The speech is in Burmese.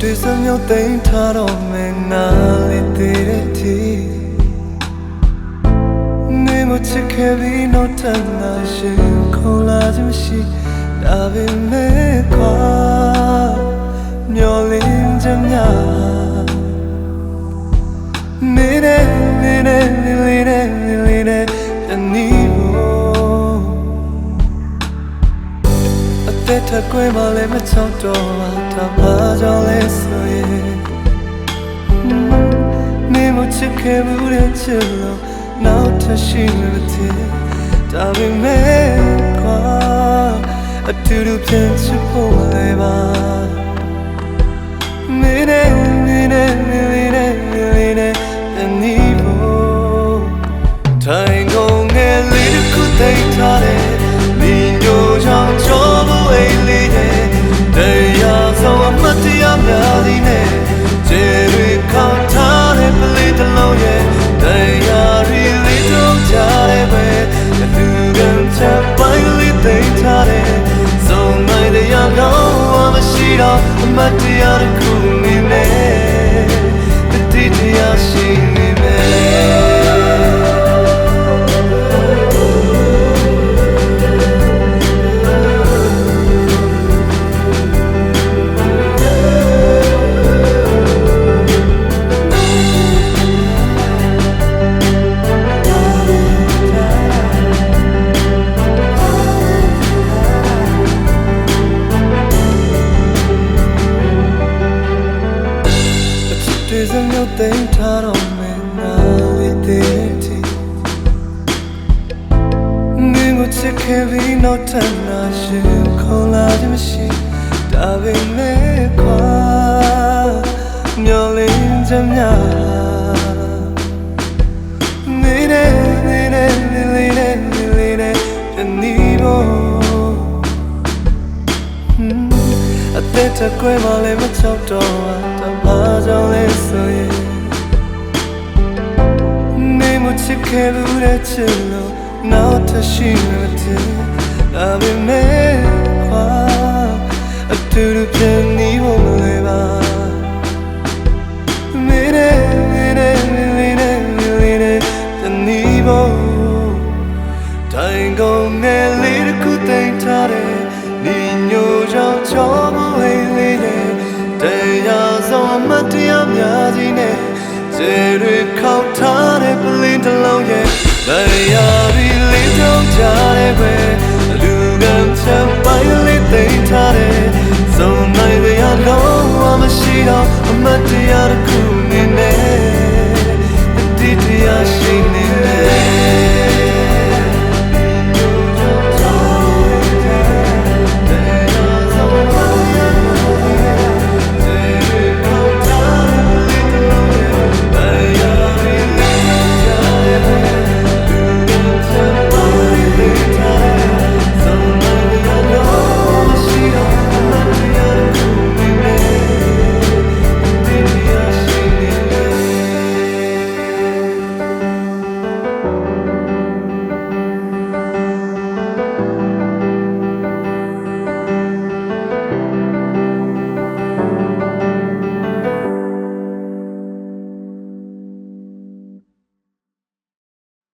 မျိုးသိမ်းထားတော့မယ်နာလေးသေးတဲ့တီနေမချစ်ခဲ့ပြီးတော့တန်လာရှင်ခေါ်လာခြင်းမရှိဒါပေမဲ့ကွာမျောလင်းခြင်းများနေနေနေနေနေနေနေနေတနည်းဖို့အသက်ထကွင်းမလဲမချောက်တော့ပါဒါပါ ချစ်ခဲ့ဘူးတဲ့ချစ်လို့နောက်ထပ်ရှိလို့တဲ့ဒါပေမဲ့ကွာအတူတူပြန်ချစ်ဖို့လဲပါ တော့အမတ်တရားတစ်ခု သိမ်းထားတော့မယ်နာလေးသေးတီနေမချစ်ခဲ့ပြီးတော့ထပ်လာရှင်ခေါ်လာခြင်းမရှိဒါပေမဲ့ခွာမျောလင်းချမ်းများနေနေနေနေနေနေနေနေနေတနည်းဖို့အသက်တကွဲမှလည်းမချောက်တော့တပါကြောင့်လဲဆိုရင်နေ မချစ်ခဲ့ဘူးတဲ့ချစ်လို့နောက်ထပ်ရှိလို့တဲ့ဒါပေမဲ့ခွာအတူတူပြန်နေဖို့မလဲပါမင်းနဲ့မင်းနဲ့မင်းနဲ့မင်းနဲ့တနည်းဖို့တိုင်ကုန်ငယ်လေးတစ်ခုသိမ်းထားတယ်ညီညိုကြောင့်ချောမဝေးလေးနဲ့တရားဆုံးအမတ်တရားများကြီးနဲ့ကျေတွေ kıymet yar